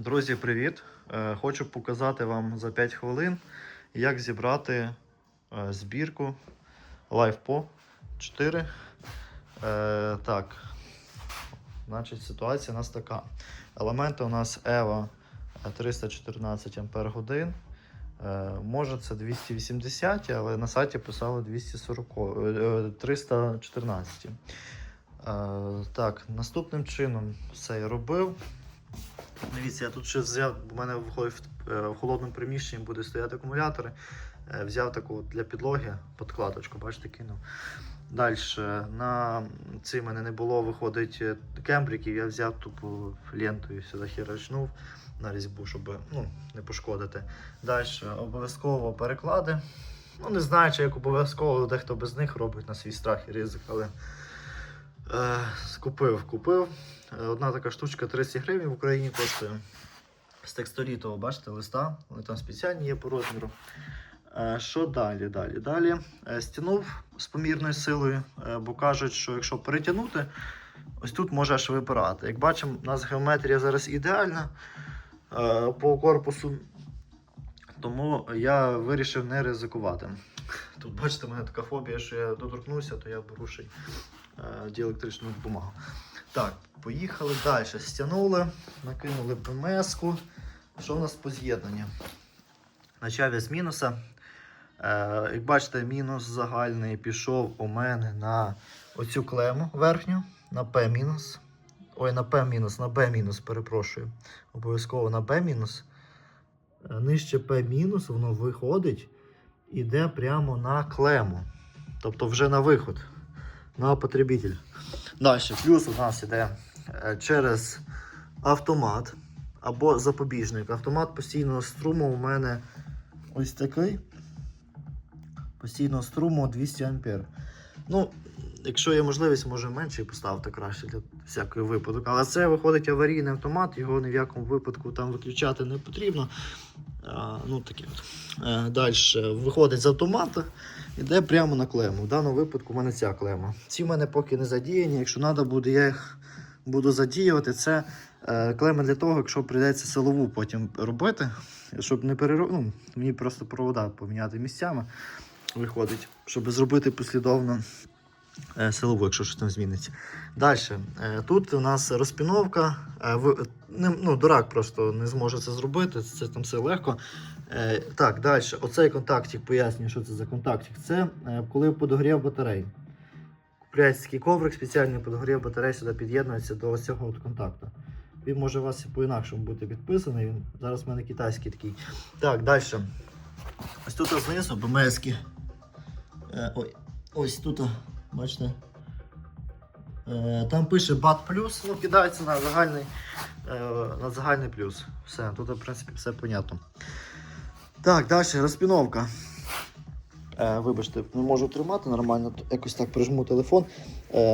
Друзі, привіт! Е, Хочу показати вам за 5 хвилин, як зібрати е, збірку LivePo 4. Е, Так, значить, ситуація у нас така. Елементи у нас EVO 314 Ах. Е, Може це 280, але на сайті писали 240, е, 314. Е, Так, наступним чином все я робив. Дивіться, я тут ще взяв, у мене е, в холодному приміщенні буде стояти акумулятори. Е, Взяв таку для підлоги подкладочку, бачите, кинув. Далі на цій мене не було, виходить е, кембриків, я взяв тупу ленту і сюди херачнув на різьбу, щоб ну, не пошкодити. Далі обов'язково переклади. Ну, не знаю, чи як обов'язково дехто без них робить на свій страх і ризик, але купив, купив. Е, Одна така штучка 30 гривень в Україні коштує. З текстолітового, бачите, листа. Вони там спеціальні є по розміру. Е, Що далі? Далі? Далі е, з помірною силою, е, бо кажуть, що якщо перетягнути, ось тут може аж випирати. Як бачимо, у нас геометрія зараз ідеальна е, по корпусу. Тому я вирішив не ризикувати. Тут, бачите, у мене така фобія, що я доторкнуся, то я беру е, діелектричну бумагу. Так, поїхали далі. Стягнули, накинули ПМС-ку. Що у нас по з'єднанню? Почав я з мінуса. Е, як бачите, мінус загальний пішов у мене на оцю клему верхню, на P. Ой, на P на B перепрошую. Обов'язково на B. Е, Нижче P воно виходить, іде прямо на клему. Тобто вже на виход, на потребитель. Далі, плюс у нас іде е, через автомат або запобіжник. Автомат постійного струму у мене ось такий. Постійного струму 200 А. Ну, якщо є можливість, може менше поставити краще для всякої випадок. Але це виходить аварійний автомат, його ні в якому випадку там виключати не потрібно. Ну, таке от. Е, Далі виходить з автомата, іде прямо на клему. В даному випадку в мене ця клема. Ці в мене поки не задіяні. Якщо треба буде, я їх буду задіювати. Це е, клема для того, якщо прийдеться силову потім робити, щоб не переро... ну, мені просто провода поміняти місцями. Виходить, щоб зробити послідовно силову, якщо щось там зміниться. Далі. Е, тут у нас розпіновка. Е, ну, дурак просто не зможе це зробити, це там все легко. Е, так, далі. Оцей контактик, пояснюю, що це за контактик. Це е, коли подогрів батарей. Купляється коврик, спеціальний подогрів батарей сюди під'єднується до цього от контакту. Він може у вас по-інакшому бути підписаний. Він зараз в мене китайський такий. Так, далі. Ось тут знизу. Е, ой, ось тут, бачите. Е, там пише BAT плюс, ну кидається на загальний, е, на загальний плюс. Все, тут, в принципі, все понятно. Так, далі розпіновка. Е, вибачте, не можу тримати нормально, якось так прижму телефон.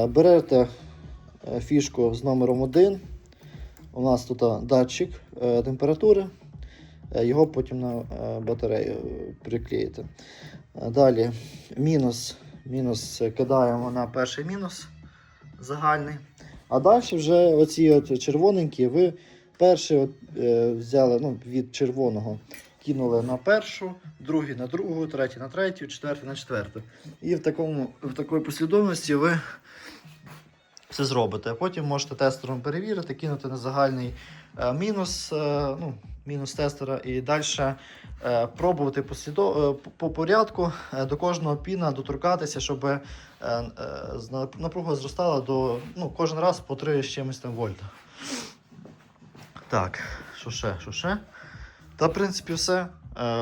Берете фішку з номером 1. У нас тут датчик температури. Його потім на батарею приклеїте. Далі мінус. Мінус е, кидаємо на перший мінус загальний. А далі вже оці от червоненькі, ви перший от, е, взяли ну, від червоного, кинули на першу, другий на другу, третій на третю, четвертий на четверту. І в, такому, в такій послідовності ви все зробите. А потім можете тестером перевірити, кинути на загальний е, мінус, е, ну, мінус тестера і далі е, пробувати послідо, е, по- по порядку до кожного піна доторкатися, щоб напруга зростала до ну, кожен раз по 3 з чимось там вольта. Так, що ще, що ще? Та, в принципі, все.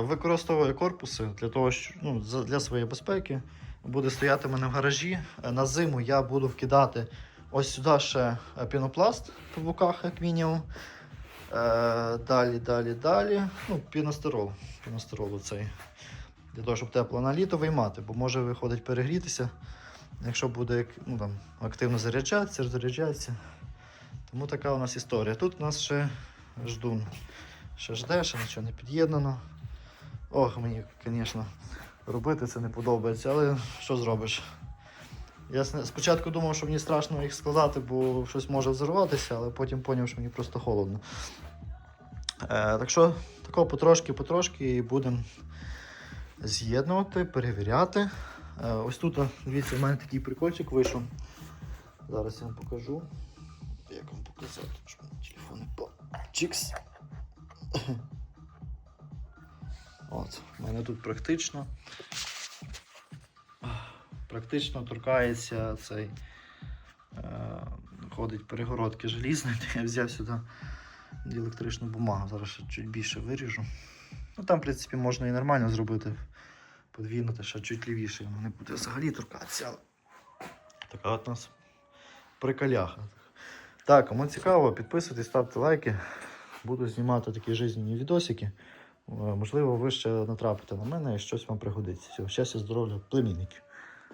Використовую корпуси для того, що ну, для своєї безпеки. Буде стояти мене в гаражі. На зиму я буду вкидати ось сюди ще е, пінопласт по боках, як мінімум. Е, Далі, далі, далі. Ну, піностерол. Піностерол оцей. Для того, щоб тепло на літо виймати, бо може виходить перегрітися. Якщо буде ну, там, активно заряджатися, заряджатися. Тому така у нас історія. Тут у нас ще ждун. Ще жде, ще нічого не під'єднано. Ох, мені, звісно, робити це не подобається, але що зробиш? Я спочатку думав, що мені страшно їх складати, бо щось може взорватися, але потім зрозумів, що мені просто холодно. Е, так що тако потрошки-потрошки будемо з'єднувати, перевіряти. Е, ось тут, дивіться, в мене такий прикольчик вийшов. Зараз я вам покажу. Як вам показати, що телефон не по. Чікс. От, у мене тут практично. Практично торкається цей. Е, ходить перегородки желізні. Я взяв сюди електричну бумагу. Зараз ще чуть більше виріжу. Ну там, в принципі, можна і нормально зробити. Подвінути ще чуть лівіше. Воно не буде взагалі торкатися. Така от нас приколяха. Так, кому цікаво, підписуйтесь, ставте лайки. Буду знімати такі жизненні відосики. Е, Можливо, ви ще натрапите на мене і щось вам пригодиться. Всього щастя, здоров'я, племінників.